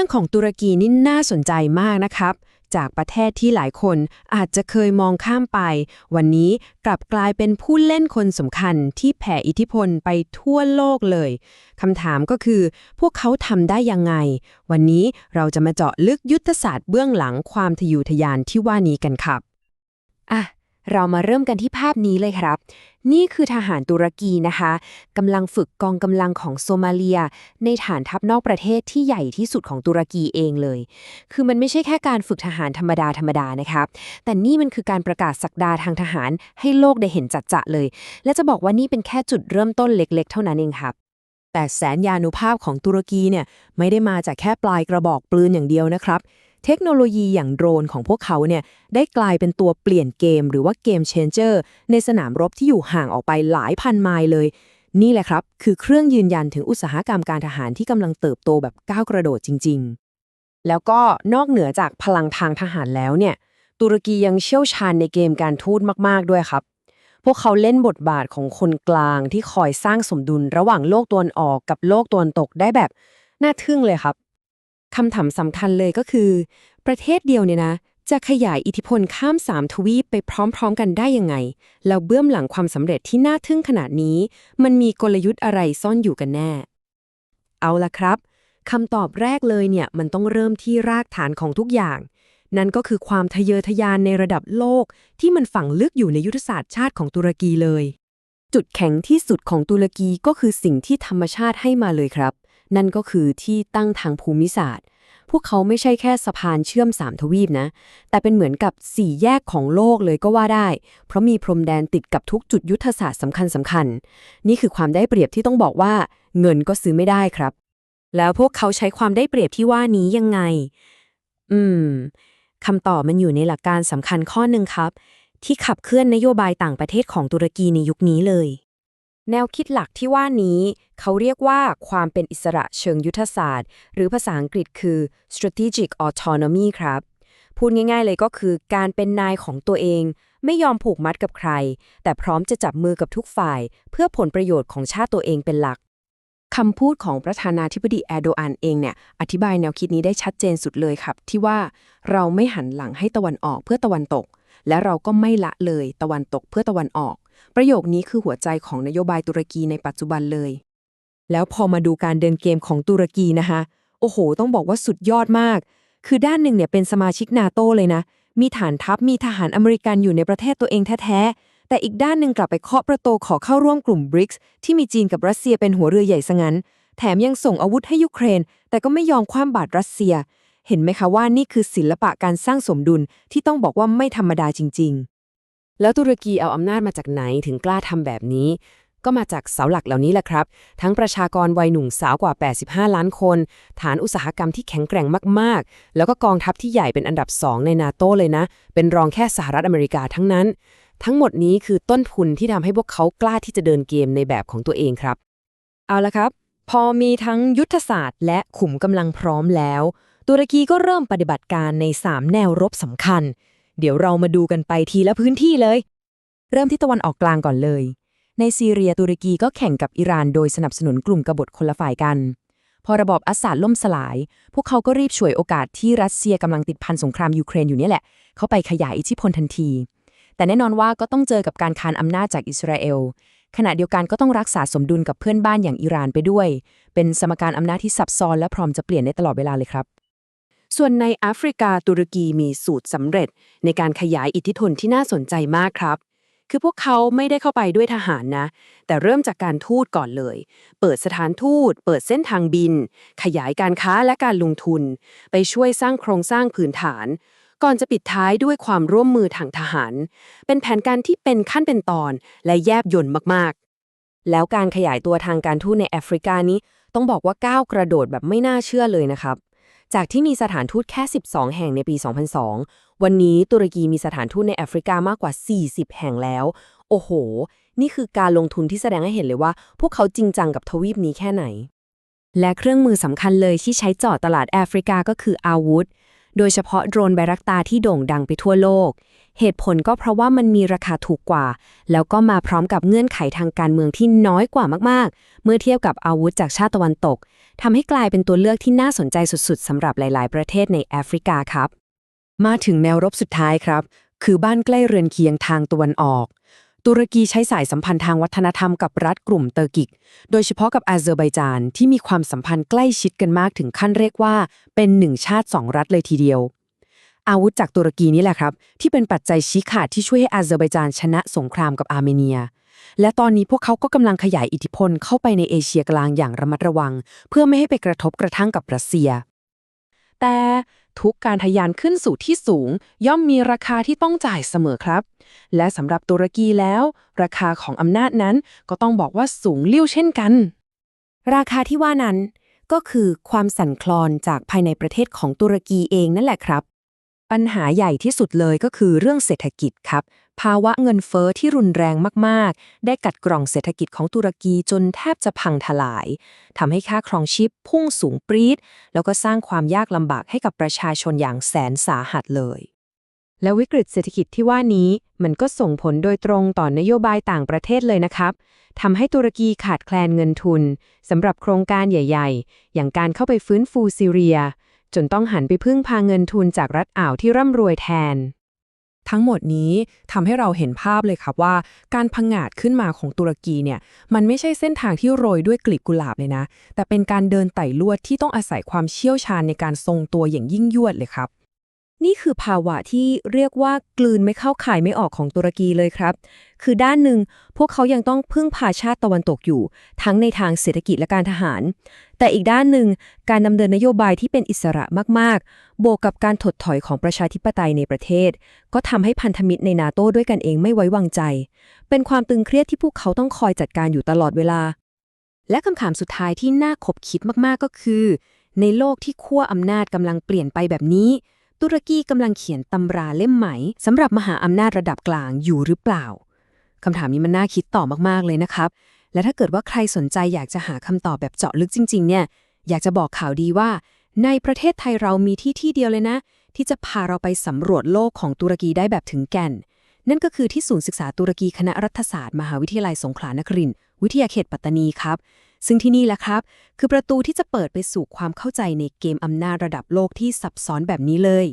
รื่องของตุรกีนี่น่าสนใจมากนะครับ จากประเทศที่หลายคนอาจจะเคยมองข้ามไป วันนี้กลับกลายเป็นผู้เล่นคนสำคัญที่แผ่อิทธิพลไปทั่วโลกเลยคำถามก็คือ พวกเขาทำได้ยังไง วันนี้เราจะมาเจาะลึกยุทธศาสตร์เบื้องหลังความทะยอทะยานที่ว่านี้กันครับอะ เรามาเริ่มกันที่ภาพนี้เลยครับ นี่คือทหารตุรกีนะคะกำลังฝึกกองกำลังของโซมาเลีย ในฐานทัพนอกประเทศที่ใหญ่ที่สุดของตุรกีเองเลย คือมันไม่ใช่แค่การฝึกทหารธรรมดาธรรมดานะครับ แต่นี่มันคือการประกาศสักดาทางทหารให้โลกได้เห็นจัดจะเลย และจะบอกว่านี่เป็นแค่จุดเริ่มต้นเล็ก ๆ เท่านั้นเองครับแต่แสนยานุภาพของตุรกีเนี่ยไม่ได้มาจากแค่ปลายกระบอกปืนอย่างเดียวนะครับ เทคโนโลยีอย่างโดรนของพวกเขาเนี่ยได้กลายเป็นตัวเปลี่ยนเกมหรือว่าเกมเชนเจอร์ในสนามรบที่อยู่ห่างออกไปหลายพันไมล์เลย นี่แหละครับ คือเครื่องยืนยันถึงอุตสาหกรรมการทหารที่กำลังเติบโตแบบก้าวกระโดดจริง ๆ แล้วก็นอกเหนือจากพลังทางทหารแล้วเนี่ยตุรกียังเชี่ยวชาญในเกมการทูตมาก ๆ ด้วยครับ พวกเขาเล่นบทบาทของคนกลางที่คอยสร้างสมดุลระหว่างโลกตะวันออกกับโลกตะวันตกได้แบบน่าทึ่งเลยครับ คำถามสำคัญเลยก็คือ ประเทศเดียวเนี่ยนะ จะขยายอิทธิพลข้ามสามทวีปไปพร้อมๆ กันได้ยังไง แล้วเบื้องหลังความสำเร็จที่น่าทึ่งขนาดนี้ มันมีกลยุทธ์อะไรซ่อนอยู่กันแน่ เอาละครับคำตอบแรกเลยเนี่ยมันต้องเริ่มที่รากฐานของทุกอย่าง นั่นก็คือความทะเยอทะยานในระดับโลก ที่มันฝังลึกอยู่ในยุทธศาสตร์ชาติของตุรกีเลย จุดแข็งที่สุดของตุรกีก็คือสิ่งที่ธรรมชาติให้มาเลยครับ นั่นก็คือที่ตั้งทางภูมิศาสตร์ พวกเขาไม่ใช่แค่สะพานเชื่อมสามทวีปนะ แต่เป็นเหมือนกับสี่แยกของโลกเลยก็ว่าได้ เพราะมีพรมแดนติดกับทุกจุดยุทธศาสตร์สำคัญสำคัญ นี่คือความได้เปรียบที่ต้องบอกว่า เงินก็ซื้อไม่ได้ครับ แล้วพวกเขาใช้ความได้เปรียบที่ว่านี้ยังไง อืมคำตอบมันอยู่ในหลักการสำคัญข้อหนึ่งครับ ที่ขับเคลื่อนนโยบายต่างประเทศของตุรกีในยุคนี้เลย แนวคิดหลักที่ว่านี้ เขาเรียกว่าความเป็นอิสระเชิงยุทธศาสตร์ หรือภาษาอังกฤษคือ strategic autonomy ครับ พูดง่ายๆเลยก็คือการเป็นนายของตัวเอง ไม่ยอมผูกมัดกับใคร แต่พร้อมจะจับมือกับทุกฝ่าย เพื่อผลประโยชน์ของชาติตัวเองเป็นหลักคำพูดของประธานาธิบดีแอโดอันเองเนี่ยอธิบายแนวคิดนี้ได้ชัดเจนสุดเลยครับ ที่ว่าเราไม่หันหลังให้ตะวันออกเพื่อตะวันตก และเราก็ไม่ละเลยตะวันตกเพื่อตะวันออก ประโยคนี้คือหัวใจของนโยบายตุรกีในปัจจุบันเลย แล้วพอมาดูการเดินเกมของตุรกีนะคะโอ้โห ต้องบอกว่าสุดยอดมาก คือด้านหนึ่งเนี่ยเป็นสมาชิกนาโตเลยนะ มีฐานทัพมีทหารอเมริกันอยู่ในประเทศตัวเองแท้ๆ แต่อีกด้านหนึ่งกลับไปเคาะประตูขอเข้าร่วมกลุ่มบริกส์ที่มีจีนกับรัสเซียเป็นหัวเรือใหญ่ซะงั้น แถมยังส่งอาวุธให้ยูเครน แต่ก็ไม่ยอมคว้าบาตรรัสเซีย เห็นไหมคะว่านี่คือศิลปะการสร้างสมดุลที่ต้องบอกว่าไม่ธรรมดาจริง ๆ แล้วตุรกีเอาอำนาจมาจากไหนถึงกล้าทำแบบนี้ ก็มาจากเสาหลักเหล่านี้แหละครับ ทั้งประชากรวัยหนุ่มสาวกว่า 85 ล้านคน ฐานอุตสาหกรรมที่แข็งแกร่งมากๆ แล้วก็กองทัพที่ใหญ่เป็นอันดับ2ในนาโตเลยนะ เป็นรองแค่สหรัฐอเมริกาทั้งนั้น ทั้งหมดนี้คือต้นทุนที่ทำให้พวกเขากล้าที่จะเดินเกมในแบบของตัวเองครับ เอาละครับ พอมีทั้งยุทธศาสตร์ และขุมกำลังพร้อมแล้ว ตุรกีก็เริ่มปฏิบัติการใน 3 แนวรบสำคัญ เดี๋ยวเรามาดูกันไปทีละพื้นที่เลย เริ่มที่ตะวันออกกลางก่อนเลย ในซีเรียตุรกีก็แข่งกับอิหร่านโดยสนับสนุนกลุ่มกบฏคนละฝ่ายกัน พอระบอบอัสสัดล่มสลาย พวกเขาก็รีบฉวยโอกาสที่รัสเซียกำลังติดพันสงครามยูเครนอยู่เนี่ยแหละ เข้าไปขยายอิทธิพลทันที แต่แน่นอนว่าก็ต้องเจอกับการคานอำนาจจากอิสราเอลขณะเดียวกันก็ต้องรักษาสมดุลกับเพื่อนบ้านอย่างอิหร่านไปด้วย เป็นสมการอำนาจที่ซับซ้อนและพร้อมจะเปลี่ยนได้ตลอดเวลาเลยครับ ส่วนในแอฟริกาตุรกีมีสูตรสำเร็จ ในการขยายอิทธิพลที่น่าสนใจมากครับ คือพวกเขาไม่ได้เข้าไปด้วยทหารนะ แต่เริ่มจากการทูตก่อนเลย เปิดสถานทูต เปิดเส้นทางบิน ขยายการค้าและการลงทุน ไปช่วยสร้างโครงสร้างพื้นฐาน ก่อนจะปิดท้ายด้วยความร่วมมือทางทหาร เป็นแผนการที่เป็นขั้นเป็นตอนและแยบยนต์มากๆ แล้วการขยายตัวทางการทูตในแอฟริกานี้ต้องบอกว่าก้าวกระโดดแบบไม่น่าเชื่อเลยนะครับ จากที่มีสถานทูตแค่ 12 แห่งในปี 2002 วันนี้ตุรกีมีสถานทูตในแอฟริกามากกว่า 40 แห่งแล้ว โอ้โห นี่คือการลงทุนที่แสดงให้เห็นเลยว่า พวกเขาจริงจังกับทวีปนี้แค่ไหน และเครื่องมือสำคัญเลยที่ใช้เจาะตลาดแอฟริกาก็คืออาวุธ โดยเฉพาะโดรนไบรักตาที่โด่งดังไปทั่วโลก เหตุผลก็เพราะว่ามันมีราคาถูกกว่า แล้วก็มาพร้อมกับเงื่อนไขทางการเมืองที่น้อยกว่ามากๆ เมื่อเทียบกับอาวุธจากชาติตะวันตก ทำให้กลายเป็นตัวเลือกที่น่าสนใจสุดๆสำหรับหลาย ๆ ประเทศในแอฟริกาครับ มาถึงแนวรบสุดท้ายครับ คือบ้านใกล้เรือนเคียงทางตะวันออก ตุรกีใช้สายสัมพันธ์ทางวัฒนธรรมกับรัฐกลุ่มเตอร์กิก โดยเฉพาะกับอาเซอร์ไบจานที่มีความสัมพันธ์ใกล้ชิดกันมากถึงขั้นเรียกว่า เป็นหนึ่งชาติสองรัฐเลยทีเดียวอาวุธจากตุรกีนี่แหละครับ ที่เป็นปัจจัยชี้ขาดที่ช่วยให้อาเซอร์ไบจานชนะสงครามกับอาร์เมเนีย และตอนนี้พวกเขาก็กำลังขยายอิทธิพลเข้าไปในเอเชียกลางอย่างระมัดระวัง เพื่อไม่ให้ไปกระทบกระทั่งกับรัสเซีย แต่ทุกการทะยานขึ้นสู่ที่สูง ย่อมมีราคาที่ต้องจ่ายเสมอครับ และสำหรับตุรกีแล้ว ราคาของอำนาจนั้นก็ต้องบอกว่าสูงเลิ่วเช่นกัน ราคาที่ว่านั้นก็คือความสั่นคลอนจากภายในประเทศของตุรกีเองนั่นแหละครับ ปัญหาใหญ่ที่สุดเลยก็คือเรื่องเศรษฐกิจครับ ภาวะเงินเฟอ้อที่รุนแรงมากๆ ได้กัดกร่องเศรษฐกิจของตุรกีจนแทบจะพังทลาย ทำให้ค่าครองชีพพุ่งสูงปรี๊ด แล้วก็สร้างความยากลำบากให้กับประชาชนอย่างแสนสาหัสเลย และวิกฤตเศรษฐกิจที่ว่านี้ มันก็ส่งผลโดยตรงต่อนโยบายต่างประเทศเลยนะครับทำให้ตุรกีขาดแคลนเงินทุนสำหรับโครงการใหญ่ ๆ อย่างการเข้าไปฟื้นฟูซีเรีย จนต้องหันไปพึ่งพาเงินทุนจากรัฐอ่าวที่ร่ำรวยแทน ทั้งหมดนี้ทำให้เราเห็นภาพเลยครับว่า การพังงาดขึ้นมาของตุรกีเนี่ย มันไม่ใช่เส้นทางที่โรยด้วยกลีบกุหลาบเลยนะ แต่เป็นการเดินไต่ลวดที่ต้องอาศัยความเชี่ยวชาญในการทรงตัวอย่างยิ่งยวดเลยครับ นี่คือภาวะที่เรียกว่ากลืนไม่เข้าข่ายไม่ออกของตุรกีเลยครับ คือด้านหนึ่งพวกเขายังต้องพึ่งพาชาติตะวันตกอยู่ ทั้งในทางเศรษฐกิจและการทหาร แต่อีกด้านหนึ่งการดำเนินนโยบายที่เป็นอิสระมากๆ บวกกับการถดถอยของประชาธิปไตยในประเทศ ก็ทำให้พันธมิตรในนาโต้ด้วยกันเองไม่ไว้วางใจ เป็นความตึงเครียดที่พวกเขาต้องคอยจัดการอยู่ตลอดเวลา และคำถามสุดท้ายที่น่าขบคิดมากๆก็คือ ในโลกที่ขั้วอำนาจกำลังเปลี่ยนไปแบบนี้ ตุรกีกำลังเขียนตำราเล่มใหม่สำหรับมหาอำนาจระดับกลางอยู่หรือเปล่าคำถามนี้มันน่าคิดต่อมากๆเลยนะครับ และถ้าเกิดว่าใครสนใจอยากจะหาคำตอบแบบเจาะลึกจริง ๆ เนี่ย อยากจะบอกข่าวดีว่า ในประเทศไทยเรามีที่ที่เดียวเลยนะ ที่จะพาเราไปสำรวจโลกของตุรกีได้แบบถึงแก่น นั่นก็คือที่ศูนย์ศึกษาตุรกีคณะรัฐศาสตร์ มหาวิทยาลัยสงขลานครินทร์วิทยาเขตปัตตานีครับ ซึ่งที่นี่แหละครับ คือประตูที่จะเปิดไปสู่ความเข้าใจในเกมอำนาจระดับโลกที่ซับซ้อนแบบนี้เลย